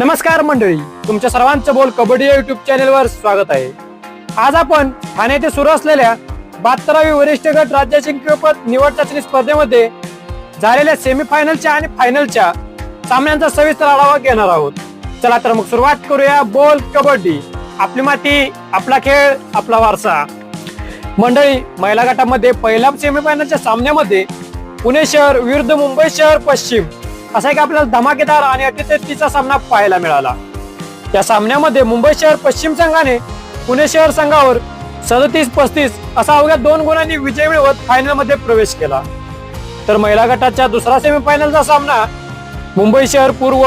नमस्कार मंडळी तुमच्या सर्वांचं बोल कबड्डी या युट्यूब चॅनेलवर स्वागत आहे. आज आपण ठाणे येथे सुरू असलेल्या बहात्तरावी वरिष्ठ गट राज्य जिंकपद निवड चाचणी स्पर्धेमध्ये झालेल्या सेमीफायनलच्या आणि फायनलच्या सामन्यांचा सविस्तर आढावा घेणार आहोत. चला तर मग सुरुवात करूया बोल कबड्डी. आपली माती आपला खेळ आपला वारसा. मंडळी महिला गटामध्ये पहिल्या सेमीफायनलच्या सामन्यामध्ये पुणे शहर विरुद्ध मुंबई शहर पश्चिम असा एक आपल्याला धमाकेदार आणि अटीतटीचा सामना पाहायला मिळाला. या सामन्यामध्ये मुंबई शहर पश्चिम संघाने पुणे शहर संघावर सदतीस पस्तीस असा अवघ्या दोन गुणांनी विजय मिळवत फायनलमध्ये प्रवेश केला. तर महिला गटाच्या दुसरा सेमीफायनलचा सामना मुंबई शहर पूर्व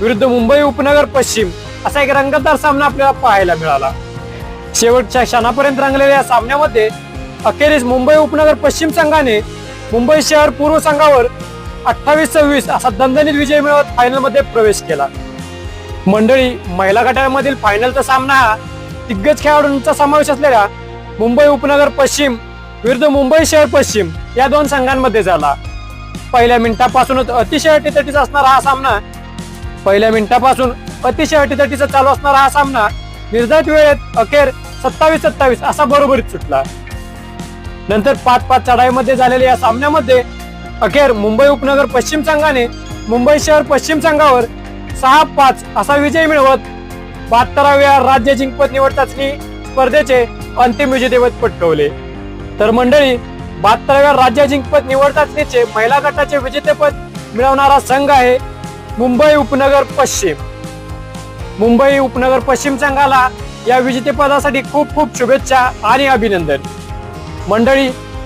विरुद्ध मुंबई उपनगर पश्चिम असा एक रंगतदार सामना आपल्याला पाहायला मिळाला. शेवटच्या क्षणापर्यंत रंगलेल्या या सामन्यामध्ये अखेरीस मुंबई उपनगर पश्चिम संघाने मुंबई शहर पूर्व संघावर अठ्ठावीस सव्वीस असा दणदणीत विजय मिळवत फायनलमध्ये प्रवेश केला. मंडळी महिला गटामधील फायनलचा सामना हा दिग्गज खेळाडूंचा समावेश असलेल्या मुंबई उपनगर पश्चिम विरुद्ध मुंबई शहर पश्चिम या दोन संघांमध्ये झाला. पहिल्या मिनिटापासूनच अतिशय अटीतटीचा असणारा हा सामना पहिल्या मिनिटापासून अतिशय अटीतटीचा चालू असणारा हा सामना निर्धारित वेळेत अखेर सत्तावीस सत्तावीस असा बरोबरीत सुटला. नंतर पाच पाच चढाईमध्ये झालेल्या या सामन्यामध्ये अखेर मुंबई उपनगर पश्चिम संघाने मुंबई शहर पश्चिम संघावर सहा पाच असा विजय मिळवत बहात्तराव्या राज्य जिंकपत निवड चाचणी स्पर्धेचे अंतिम विजेतेपद पटकवले. तर मंडळी बहात्तराव्या राज्य जिंकपत निवड चाचणीचे महिला गटाचे विजेतेपद मिळवणारा संघ आहे मुंबई उपनगर पश्चिम. मुंबई उपनगर पश्चिम संघाला या विजेतेपदासाठी खूप खूप शुभेच्छा आणि अभिनंदन. मंडळी